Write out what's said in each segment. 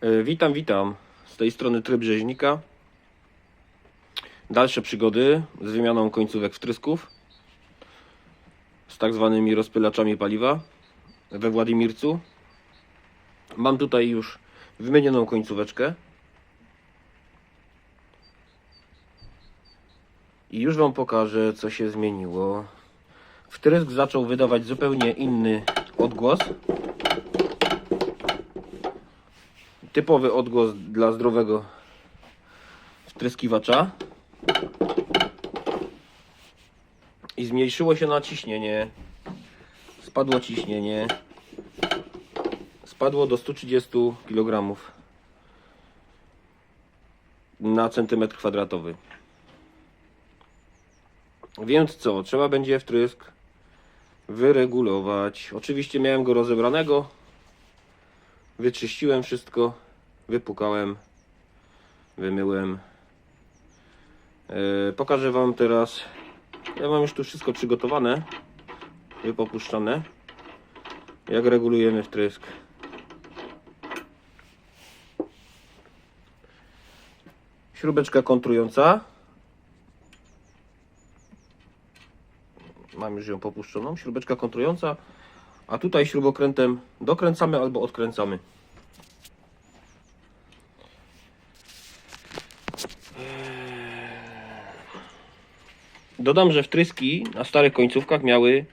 E, Witam, witam. Z tej strony tryb rzeźnika. Dalsze przygody z wymianą końcówek wtrysków z tak zwanymi rozpylaczami paliwa we Władimircu. Mam tutaj już wymienioną końcóweczkę. I już Wam pokażę, co się zmieniło. Wtrysk zaczął wydawać zupełnie inny odgłos. Typowy odgłos dla zdrowego wtryskiwacza. I zmniejszyło się naciśnienie. Spadło ciśnienie. Spadło do 130 kg na centymetr kwadratowy. Więc co, trzeba będzie wtrysk wyregulować. Oczywiście miałem go rozebranego. Wyczyściłem wszystko, wypukałem, wymyłem. Yy, pokażę Wam teraz. Ja mam już tu wszystko przygotowane, wypopuszczone. Jak regulujemy wtrysk. Śrubeczka kontrująca. Mam już ją popuszczoną. Śrubeczka kontrująca. A tutaj śrubokrętem dokręcamy albo odkręcamy. Dodam, że wtryski na starych końcówkach miały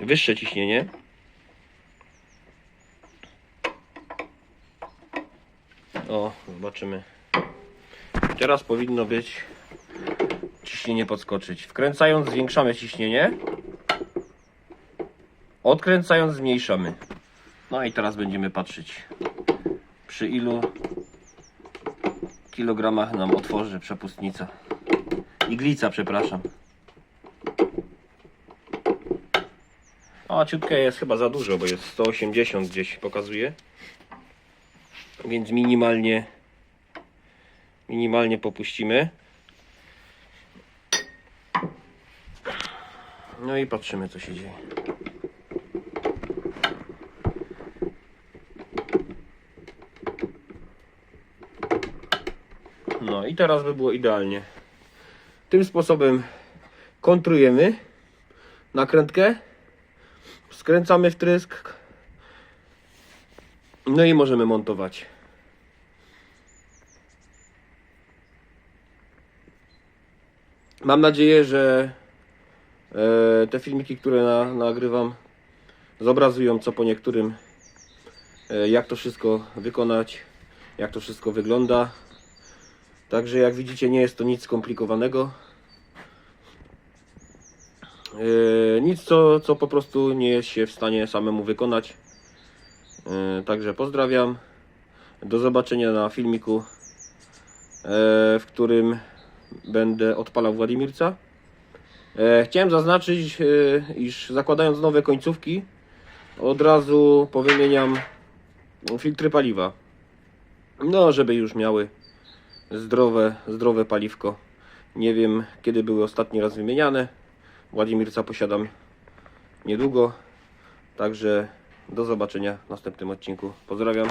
wyższe ciśnienie. O, zobaczymy. Teraz powinno być ciśnienie podskoczyć. Wkręcając zwiększamy ciśnienie. Odkręcając zmniejszamy. No i teraz będziemy patrzeć przy ilu kilogramach nam otworzy przepustnica. Iglica, przepraszam. A ciutkę jest chyba za dużo, bo jest 180 gdzieś pokazuje. Więc minimalnie minimalnie popuścimy. No i patrzymy co się dzieje. No i teraz by było idealnie. Tym sposobem kontrujemy nakrętkę, skręcamy wtrysk, no i możemy montować. Mam nadzieję, że e, te filmiki, które na, nagrywam, zobrazują co po niektórym, e, jak to wszystko wykonać, jak to wszystko wygląda. Także jak widzicie nie jest to nic skomplikowanego. Yy, nic co, co po prostu nie jest się w stanie samemu wykonać. Yy, także pozdrawiam. Do zobaczenia na filmiku, yy, w którym będę odpalał Władimirca. Chciałem zaznaczyć, iż zakładając nowe końcówki, od razu powymieniam filtry paliwa. No, żeby już miały zdrowe, zdrowe paliwko. Nie wiem kiedy były ostatni raz wymieniane. Władimirca posiadam niedługo. Także do zobaczenia w następnym odcinku. Pozdrawiam.